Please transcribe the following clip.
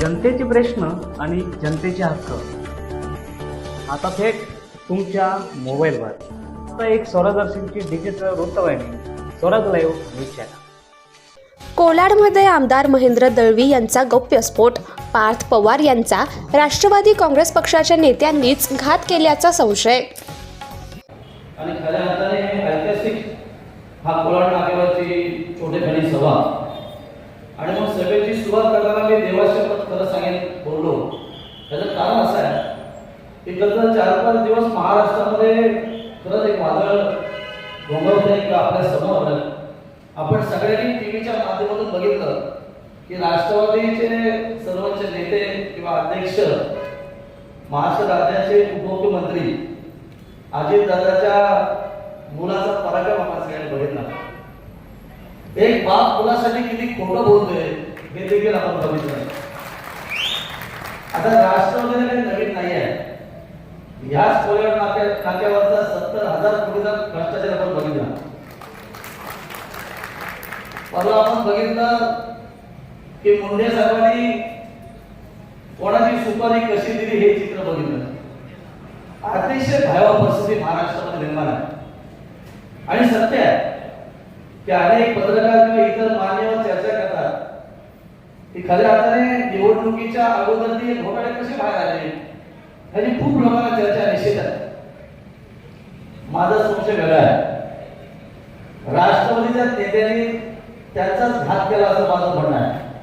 जनतेचे प्रश्न आणि जनतेचे हक्क. आता थेट तुमच्या मोबाईलवर आता एक स्वरदर्शनची डिजिटल वृत्तवाहिनी स्वराज लाईव्ह न्यूज चॅनल कोलाडमध्ये आमदार महेंद्र दळवी यांचा गौप्यस्फोट पार्थ पवार यांचा राष्ट्रवादी काँग्रेस पक्षाच्या नेत्यांनीच घात केल्याचा संशय. आणि खऱ्या अर्थाने ऐतिहासिक हा कोलाड नाक्यावरची छोटेखानी सभा आणि मग सभेची सुरुवात करताना मी देवाशपथ खरं सांगेन बोललो त्याचं कारण असं आहे की गत चार पाच दिवस महाराष्ट्रामध्ये खरंच एक वादळ घोंगवतंय किंवा आपल्यासमोर आलं. आपण सगळ्यांनी टी व्हीच्या माध्यमातून बघितलं की राष्ट्रवादीचे सर्वोच्च नेते किंवा अध्यक्ष महाराष्ट्र राज्याचे उपमुख्यमंत्री अजितदादाच्या मुलाचा पराक्रम आपण एक बाप मुलासाठी किती खोटं बोलतोय हे देखील आपण बघितलं आता राष्ट्रवादीला काही नवीन नाही आहे ह्याच कोयड नाक्या नाक्यावरचा सत्तर हजार कोटीचा भ्रष्टाचार आपण बघितला. परवा आपण बघितलं की मुंडे साहेबांनी कोणाची सुपारी कशी दिली हे चित्र बघितलं. अतिशय भयावह परिस्थिती महाराष्ट्रामध्ये निर्माण आहे. आणि सत्य आहे. की अनेक पत्रकार किंवा इतर मान्यवर चर्चा करतात. की खऱ्या अर्थाने निवडणुकीच्या अगोदर ते घोटाळे कसे बाहेर आले? आणि खूप लोकांना चर्चा निश्चित आहे. माझा संशय वेगळा आहे. राष्ट्रवादीच्या नेत्यांनी त्यांचाच घात केला असं माझं म्हणणं आहे.